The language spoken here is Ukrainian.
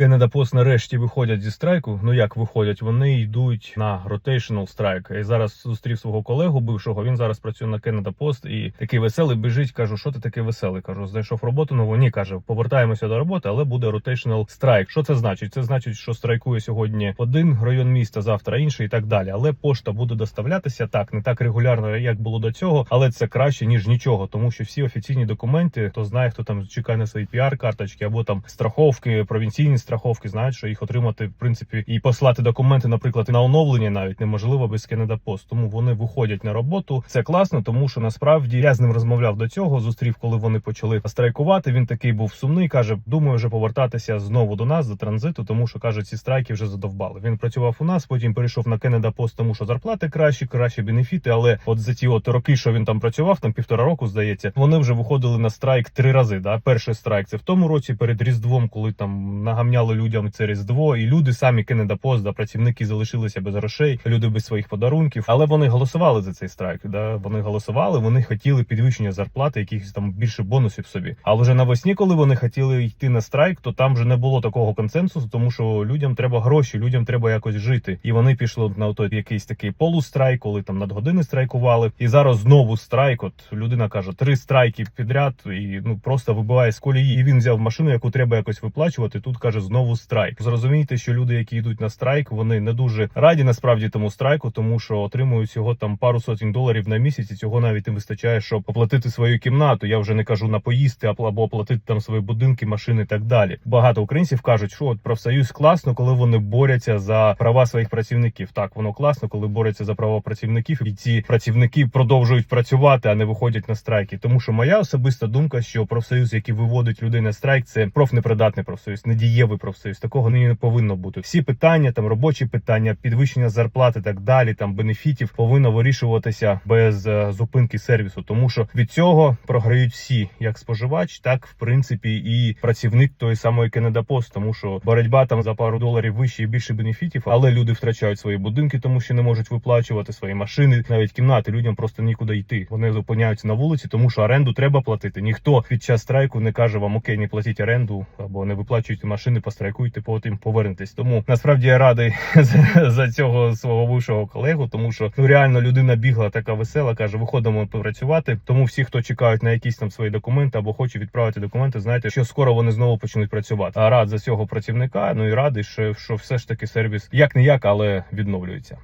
Canada Post нарешті виходять зі страйку. Ну як виходять? Вони йдуть на rotational strike. І зараз зустрів свого колегу бившого. Він зараз працює на Canada Post і такий веселий біжить. Кажу, що ти такий веселий? Кажу, знайшов роботу нову. Ні, каже, повертаємося до роботи, але буде rotational strike. Що це значить? Це значить, що страйкує сьогодні один район міста, завтра інший і так далі. Але пошта буде доставлятися так, не так регулярно, як було до цього, але це краще ніж нічого, тому що всі офіційні документи, хто знає, хто там чекає на свої піар-карточки або там страховки, провінційні страховки, знають, що їх отримати в принципі і послати документи, наприклад, на оновлення навіть неможливо без Canada Post. Тому вони виходять на роботу. Це класно, тому що насправді я з ним розмовляв до цього. Зустрів, коли вони почали страйкувати. Він такий був сумний. каже: думаю, вже повертатися знову до нас до транзиту, тому що каже, ці страйки вже задовбали. Він працював у нас, потім перейшов на Canada Post, тому що зарплати кращі, кращі бенефіти. Але от за ті от роки, що він там працював, там півтора року здається, вони вже виходили на страйк три рази. Да, перший страйк це в тому році перед Різдвом, коли там нагамняли людям це Різдво, і люди самі Canada Post, да, працівники залишилися без грошей, люди без своїх подарунків. Але вони голосували за цей страйк. Да, вони голосували, вони хотіли підвищення зарплати, якихось там більше бонусів собі. Але вже навесні, коли вони хотіли йти на страйк, то там вже не було такого консенсусу, тому що людям треба гроші, людям треба якось жити. І вони пішли на той якийсь такий полустрайк, коли там надгодини страйкували. І зараз знову страйк. От людина каже, три страйки підряд, і ну просто вибиває з колії. І він взяв машину, яку треба якось виплачувати. Тут каже знову страйк. Зрозумійте, що люди, які йдуть на страйк, вони не дуже раді насправді тому страйку, тому що отримують всього там пару сотень доларів на місяць. І цього навіть не вистачає, щоб оплатити свою кімнату. Я вже не кажу на поїсти, або оплатити там свої будинки, машини і так далі. Багато українців кажуть, що от профсоюз класно, коли вони борються за права своїх працівників. Так, воно класно, коли борються за права працівників, і ці працівники продовжують працювати, а не виходять на страйки. Тому що моя особиста думка, що профсоюз, який виводить людей на страйк, це профнепридатний профсоюз, недієвий профсоюз. Такого нині не повинно бути. Всі питання, там робочі питання, підвищення зарплати, так далі, там бенефітів повинно вирішуватися без е, зупинки сервісу, тому що від цього програють всі, як споживач, так в принципі і працівник тої самої Post, тому що боротьба там за пару доларів вище і більше бенефітів, але люди втрачають свої будинки, тому що не можуть виплачувати свої машини, навіть кімнати. Людям просто нікуди йти. Вони зупиняються на вулиці, тому що оренду треба платити. Ніхто під час страйку не каже вам окей, не платіть оренду або не виплачуйте машини, пострайкуйте, потім повернетесь. Тому насправді я радий за, за цього свого бувшого колегу, тому що ну реально людина бігла така весела, каже, виходимо попрацювати. Тому всі, хто чекають на якісь там свої документи або хочуть відправити документи, знаєте, що скоро вони знову почнуть працювати. А рад за цього працівника. Ну і радий, що, що все ж таки сервіс як не як, але відновлюється.